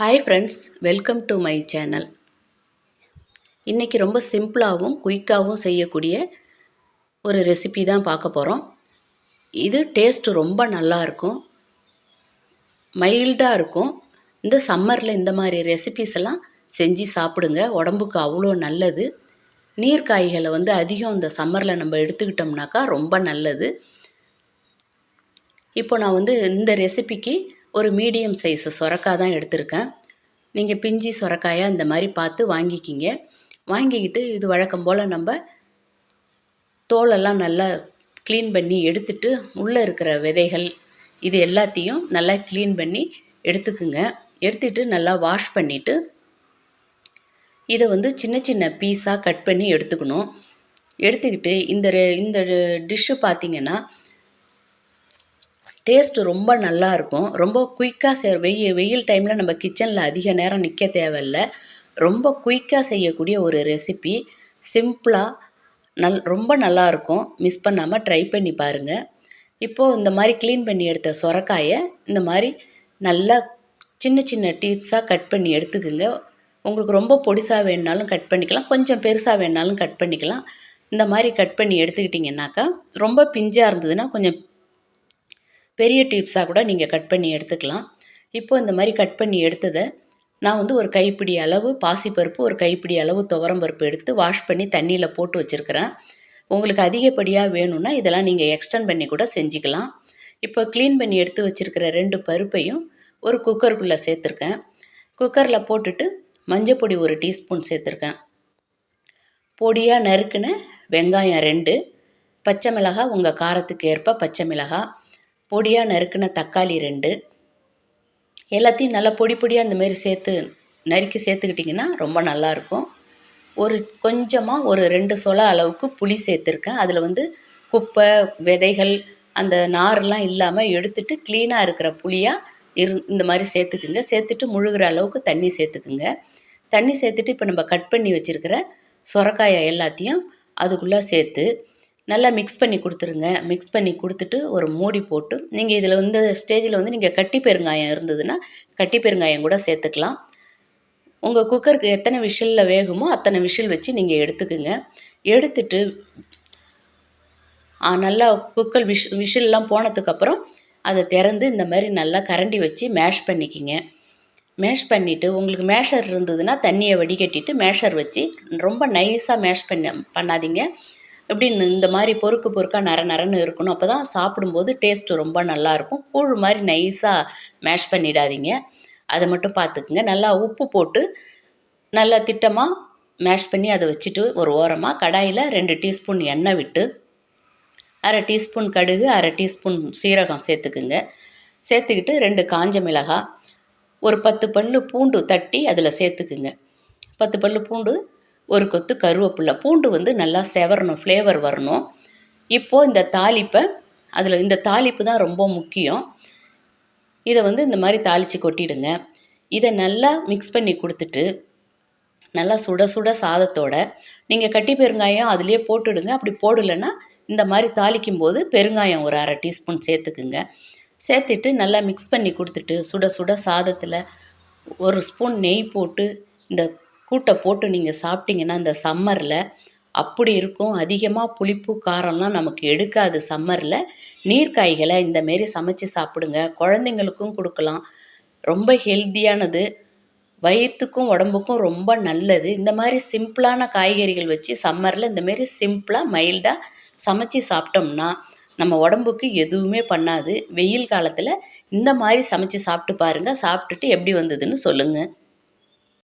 Hi friends welcome to my channel இன்றைக்கி ரொம்ப சிம்பிளாகவும் குயிக்காகவும் செய்யக்கூடிய ஒரு ரெசிபி தான் பார்க்க போகிறோம் இது டேஸ்ட்டு ரொம்ப நல்லா இருக்கும். மைல்டாக இருக்கும். இந்த சம்மரில் இந்த மாதிரி ரெசிபிஸ் எல்லாம் செஞ்சு சாப்பிடுங்க. உடம்புக்கு அவ்வளோ நல்லது. நீர்க்காய்களை வந்து அதிகம் இந்த சம்மரில் நம்ம எடுத்துக்கிட்டோம்னாக்கா ரொம்ப நல்லது. இப்போ நான் வந்து இந்த ரெசிபிக்கு ஒரு மீடியம் சைஸ் சுரக்காய் தான் எடுத்திருக்கேன். நீங்கள் பிஞ்சி சொரக்காயாக இந்த மாதிரி பார்த்து வாங்கிக்கிங்க. வாங்கிக்கிட்டு இது வழக்கம் போல் நம்ம தோலெல்லாம் நல்லா க்ளீன் பண்ணி எடுத்துட்டு உள்ளே இருக்கிற விதைகள் இது எல்லாத்தையும் நல்லா க்ளீன் பண்ணி எடுத்துக்குங்க. எடுத்துட்டு நல்லா வாஷ் பண்ணிவிட்டு இதை வந்து சின்ன சின்ன பீஸாக கட் பண்ணி எடுத்துக்கணும். எடுத்துக்கிட்டு இந்த இந்த டிஷ்ஷு பார்த்திங்கன்னா டேஸ்ட்டு ரொம்ப நல்லா இருக்கும். ரொம்ப குயிக்காக செய் வெயில் வெயில் டைமில் நம்ம கிச்சனில் அதிக நேரம் நிற்க தேவையில்ல. ரொம்ப குயிக்காக செய்யக்கூடிய ஒரு ரெசிபி. சிம்பிளாக நல் ரொம்ப நல்லாயிருக்கும் மிஸ் பண்ணாமல் ட்ரை பண்ணி பாருங்கள் இப்போது இந்த மாதிரி க்ளீன் பண்ணி எடுத்த சொரக்காயை இந்த மாதிரி நல்லா சின்ன சின்ன டிப்ஸாக கட் பண்ணி எடுத்துக்குங்க. உங்களுக்கு ரொம்ப பொடிசாக வேணுனாலும் கட் பண்ணிக்கலாம். கொஞ்சம் பெருசாக வேணுனாலும் கட் பண்ணிக்கலாம். இந்த மாதிரி கட் பண்ணி எடுத்துக்கிட்டிங்கனாக்கா ரொம்ப பிஞ்சாக இருந்ததுன்னா கொஞ்சம் பெரிய டிப்ஸாக கூட நீங்கள் கட் பண்ணி எடுத்துக்கலாம். இப்போ இந்த மாதிரி கட் பண்ணி எடுத்ததை நான் வந்து ஒரு கைப்பிடி அளவு பாசிப்பருப்பு ஒரு கைப்பிடி அளவு துவரம் பருப்பு எடுத்து வாஷ் பண்ணி தண்ணியில் போட்டு வச்சுருக்கிறேன். உங்களுக்கு அதிகப்படியாக வேணும்னா இதெல்லாம் நீங்கள் எக்ஸ்டெண்ட் பண்ணி கூட செஞ்சுக்கலாம். இப்போ க்ளீன் பண்ணி எடுத்து வச்சுருக்கிற ரெண்டு பருப்பையும் ஒரு குக்கருக்குள்ளே சேர்த்துருக்கேன். குக்கரில் போட்டுட்டு மஞ்சப்பொடி ஒரு டீஸ்பூன் சேர்த்துருக்கேன். பொடியாக நறுக்குன வெங்காயம் ரெண்டு பச்சை மிளகாய் உங்கள் காரத்துக்கு ஏற்ப பச்சை மிளகாய் பொடியாக நறுக்கின தக்காளி ரெண்டு. எல்லாத்தையும் நல்லா பொடி பொடியாக இந்தமாரி சேர்த்து நறுக்கி சேர்த்துக்கிட்டிங்கன்னா ரொம்ப நல்லாயிருக்கும் ஒரு கொஞ்சமாக ஒரு ரெண்டு சொல அளவுக்கு புளி சேர்த்துருக்கேன். அதில் வந்து குப்பை விதைகள் அந்த நார்லாம் இல்லாமல் எடுத்துட்டு க்ளீனாக இருக்கிற புளியாக இரு இந்த மாதிரி சேர்த்துக்குங்க. சேர்த்துட்டு முழுகிற அளவுக்கு தண்ணி சேர்த்துக்குங்க. தண்ணி சேர்த்துட்டு இப்போ நம்ம கட் பண்ணி வச்சுருக்கிற சொரக்காயை எல்லாத்தையும் அதுக்குள்ளே சேர்த்து நல்லா மிக்ஸ் பண்ணி கொடுத்துருங்க. மிக்ஸ் பண்ணி கொடுத்துட்டு ஒரு மூடி போட்டு நீங்கள் இதில் வந்து ஸ்டேஜில் வந்து நீங்கள் கட்டி பெருங்காயம் இருந்ததுன்னா கட்டி பெருங்காயம் கூட சேர்த்துக்கலாம். உங்கள் குக்கருக்கு எத்தனை விஷிலில் வேகுமோ அத்தனை விஷில் வச்சு நீங்கள் எடுத்துக்குங்க. எடுத்துட்டு நல்லா குக்கர் விஷ் விஷில்லாம் போனதுக்கப்புறம் அதை திறந்து இந்த மாதிரி நல்லா கரண்டி வச்சு மேஷ் பண்ணிக்கிங்க. மேஷ் பண்ணிவிட்டு உங்களுக்கு மேஷர் இருந்ததுன்னா தண்ணியை வடிகட்டிட்டு மேஷர் வச்சு ரொம்ப நைஸாக மேஷ் பண்ண பண்ணாதீங்க. எப்படின்னு இந்த மாதிரி பொறுக்கு பொறுக்காக நர நரன்னு இருக்கணும் அப்போ தான் சாப்பிடும்போது டேஸ்ட்டு ரொம்ப நல்லாயிருக்கும். கூழ் மாதிரி நைஸாக மேஷ் பண்ணிடாதீங்க. அதை மட்டும் பார்த்துக்குங்க. நல்லா உப்பு போட்டு நல்லா திட்டமாக மேஷ் பண்ணி அதை வச்சுட்டு ஒரு ஓரமாக கடாயில் ரெண்டு டீஸ்பூன் எண்ணெய் விட்டு அரை டீஸ்பூன் கடுகு அரை டீஸ்பூன் சீரகம் சேர்த்துக்குங்க. சேர்த்துக்கிட்டு ரெண்டு காஞ்ச மிளகாய் ஒரு பத்து பல் பூண்டு தட்டி அதில் சேர்த்துக்குங்க. பத்து பல் பூண்டு ஒரு கொத்து கருவேப்பில்லை பூண்டு வந்து நல்லா செவரணும் ஃப்ளேவர் வரணும். இப்போது இந்த தாளிப்பை அதில் இந்த தாளிப்பு தான் ரொம்ப முக்கியம். இதை வந்து இந்த மாதிரி தாளித்து கொட்டிடுங்க. இதை நல்லா மிக்ஸ் பண்ணி கொடுத்துட்டு நல்லா சுட சுட சாதத்தோட நீங்கள் கட்டி பெருங்காயம் அதுலேயே போட்டுடுங்க. அப்படி போடலைன்னா இந்த மாதிரி தாளிக்கும் போது பெருங்காயம் ஒரு அரை டீஸ்பூன் சேர்த்துக்குங்க. சேர்த்துட்டு நல்லா மிக்ஸ் பண்ணி கொடுத்துட்டு சுட சுட சாதத்தில் ஒரு ஸ்பூன் நெய் போட்டு இந்த கூட்டை போட்டு நீங்கள் சாப்பிட்டீங்கன்னா இந்த சம்மரில் அப்படி இருக்கும். அதிகமாக புளிப்பு காரம்லாம் நமக்கு எடுக்காது சம்மரில். நீர்க்காய்களை இந்தமாரி சமைச்சு சாப்பிடுங்க. குழந்தைங்களுக்கும் கொடுக்கலாம். ரொம்ப ஹெல்த்தியானது. வயிற்றுக்கும் உடம்புக்கும் ரொம்ப நல்லது. இந்த மாதிரி சிம்பிளான காய்கறிகள் வச்சு சம்மரில் இந்தமாரி சிம்பிளாக மைல்டாக சமைச்சி சாப்பிட்டோம்னா நம்ம உடம்புக்கு எதுவுமே பண்ணாது. வெயில் காலத்தில் இந்த மாதிரி சமைச்சி சாப்பிட்டு பாருங்கள் சாப்பிட்டுட்டு எப்படி வந்ததுன்னு சொல்லுங்கள்